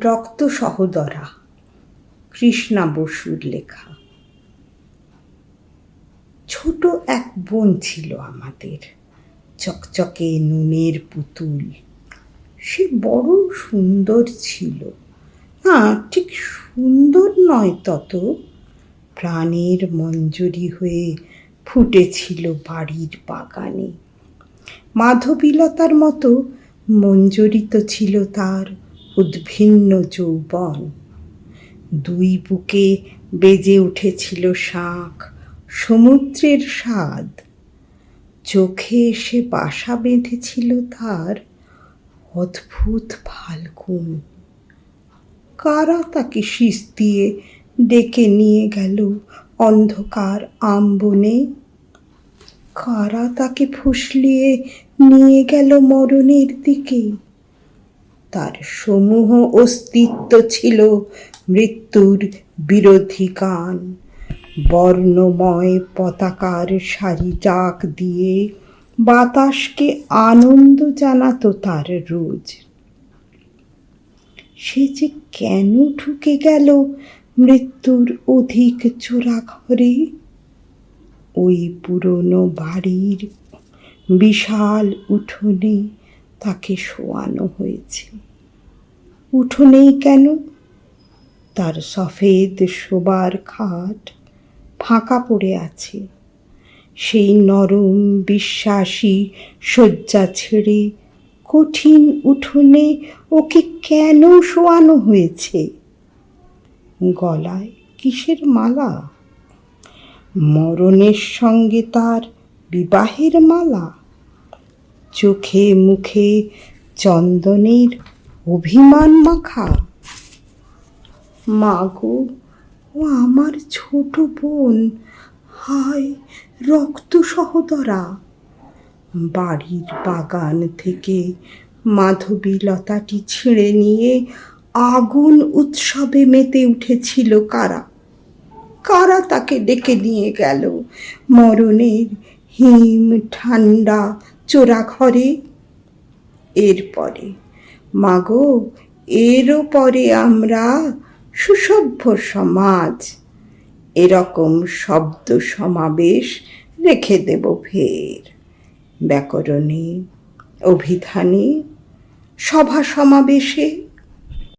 রক্ত সহদরা কৃষ্ণা বসুর লেখা। ছোট এক বোন ছিল আমাদের, চকচকে নুনের পুতুল। সে বড় সুন্দর ছিল। না, ঠিক সুন্দর নয় তত। প্রাণের মঞ্জুরি হয়ে ফুটেছিল বাড়ির বাগানে। মাধবীলতার মতো মঞ্জরিত ছিল তার। উদ্ভিন্ন যৌবন। দুই বুকে বেজে উঠেছিল শাঁখ সমুদ্রের স্বাদ। চোখে এসে বাসা বেঁধেছিল তার অদ্ভুত ফাল্গুন। কারা তাকে শীষ দিয়ে ডেকে নিয়ে গেল অন্ধকার আম্বনে? কারা তাকে ফুসলিয়ে নিয়ে গেল মরণের দিকে? তার সমূহ অস্তিত্ব ছিল মৃত্যুর বিরোধী গান বর্ণময় পতাকার সারি ডাক দিয়ে বাতাসকে আনন্দ জানাতো তার রোজ। সে যে কেন ঢুকে গেল মৃত্যুর অধিক চোরা ঘরে ওই পুরনো বাড়ির বিশাল উঠোনে তাকে শোয়ানো হয়েছে। উঠোনেই কেন? তার সফেদ শোবার খাট ফাঁকা পড়ে আছে। সেই নরম, বিশ্বাসী শয্যা ছেড়ে কঠিন উঠোনে ওকে কেন শোয়ানো হয়েছে? গলায় কিসের মালা? মরণের সঙ্গে তার বিবাহের মালা? চোখে মুখে চন্দনের অভিমান মাখা। মাগো, ও আমার ছোট বোন, হায় রক্ত সহদরা বাড়ির বাগান থেকে মাধবী লতাটি ছিঁড়ে নিয়ে আগুন উৎসবে মেতে উঠেছিল কারা? কারা তাকে ডেকে নিয়ে গেল? মরণের হিম ঠান্ডা চোরা ঘরে এরপরে মাগো, এরও পরে আমরা সুসভ্য সমাজ। এরকম শব্দ সমাবেশ রেখে দেব ফের। ব্যাকরণে, অভিধানে, সভা সমাবেশে